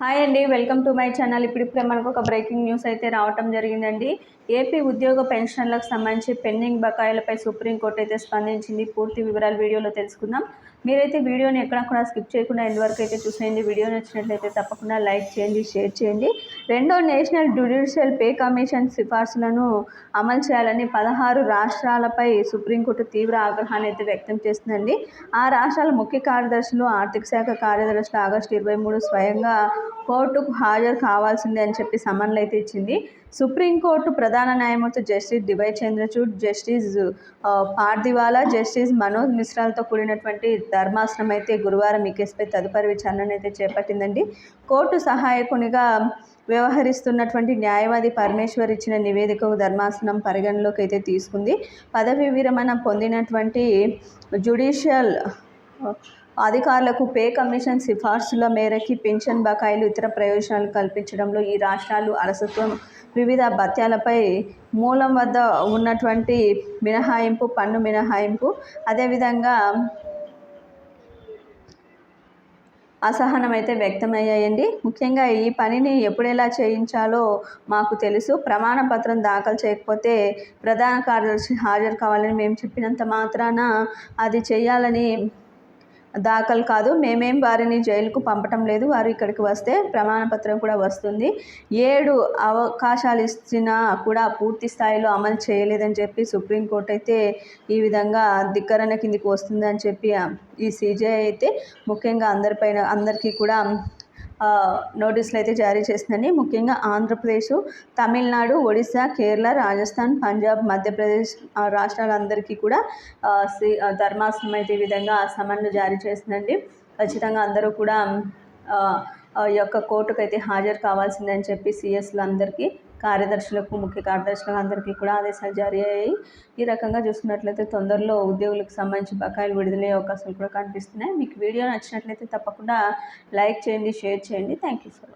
Hi అండి welcome to my channel. ఇప్పుడిప్పుడే మనకు ఒక బ్రేకింగ్ న్యూస్ అయితే రావటం జరిగిందండి. ఏపీ ఉద్యోగ పెన్షన్లకు సంబంధించి పెండింగ్ బకాయిలపై సుప్రీంకోర్టు అయితే స్పందించింది. పూర్తి వివరాలు వీడియోలో తెలుసుకుందాం. మీరైతే వీడియోని ఎక్కడ కూడా స్కిప్ చేయకుండా ఎండ్ అయితే చూసేయండి. వీడియో నచ్చినట్లయితే తప్పకుండా లైక్ చేయండి షేర్ చేయండి. రెండో నేషనల్ జ్యుడిషియల్ పే కమిషన్ సిఫార్సులను అమలు చేయాలని పదహారు రాష్ట్రాలపై సుప్రీంకోర్టు తీవ్ర ఆగ్రహాన్ని అయితే వ్యక్తం చేస్తుందండి. ఆ రాష్ట్రాల ముఖ్య కార్యదర్శులు ఆర్థిక శాఖ కార్యదర్శులు ఆగస్టు ఇరవై మూడు స్వయంగా కోర్టుకు హాజరు కావాల్సిందే అని చెప్పి సమన్లు అయితే ఇచ్చింది. సుప్రీంకోర్టు ప్రధాన న్యాయమూర్తి justice DY Chandrachud justice Pardiwala justice Manoj మిశ్రాలతో కూడినటువంటి ధర్మాసనం అయితే గురువారం ఈ కేసుపై తదుపరి విచారణను అయితే చేపట్టిందండి. కోర్టు సహాయకునిగా వ్యవహరిస్తున్నటువంటి న్యాయవాది పరమేశ్వర్ ఇచ్చిన నివేదికకు ధర్మాసనం పరిగణలోకి అయితే తీసుకుంది. పదవి విరమణ పొందినటువంటి జుడిషియల్ అధికారులకు పే కమిషన్ సిఫార్సుల మేరకి పింఛన్ బకాయిలు ఇతర ప్రయోజనాలు కల్పించడంలో ఈ రాష్ట్రాలు అలసత్వం వివిధ భత్యాలపై మూలం వద్ద ఉన్నటువంటి మినహాయింపు పన్ను మినహాయింపు అదేవిధంగా అసహనం అయితే వ్యక్తమయ్యాయండి. ముఖ్యంగా ఈ పనిని ఎప్పుడెలా చేయించాలో మాకు తెలుసు. ప్రమాణపత్రం దాఖలు చేయకపోతే ప్రధాన కార్యదర్శి హాజరు కావాలని మేము చెప్పినంత మాత్రాన అది చేయాలని దాఖలు కాదు. మేమేం వారిని జైలుకు పంపటం లేదు. వారు ఇక్కడికి వస్తే ప్రమాణపత్రం కూడా వస్తుంది. ఏడు అవకాశాలు ఇచ్చినా కూడా పూర్తి స్థాయిలో అమలు చేయలేదని చెప్పి సుప్రీంకోర్టు అయితే ఈ విధంగా ధిక్కరణ కిందికి వస్తుందని చెప్పి ఈ సీజే అయితే ముఖ్యంగా అందరిపైన అందరికీ కూడా నోటీసులు అయితే జారీ చేసిందండి. ముఖ్యంగా ఆంధ్రప్రదేశ్ తమిళనాడు ఒడిశా కేరళ రాజస్థాన్ పంజాబ్ మధ్యప్రదేశ్ రాష్ట్రాలందరికీ కూడా ధర్మాసనం అయితే ఈ విధంగా సమన్లు జారీ చేసిందండి. ఖచ్చితంగా అందరూ కూడా యొక్క కోర్టుకు అయితే హాజరు కావాల్సిందని చెప్పి సిఎస్లు అందరికీ కార్యదర్శులకు ముఖ్య కార్యదర్శులకు అందరికీ కూడా ఆదేశాలు జారీ అయ్యాయి. ఈ రకంగా చూసుకున్నట్లయితే తొందరలో ఉద్యోగులకు సంబంధించి బకాయిలు విడుదలయ్యే అవకాశాలు కూడా కనిపిస్తున్నాయి. మీకు వీడియో నచ్చినట్లయితే తప్పకుండా లైక్ చేయండి షేర్ చేయండి. Thank you for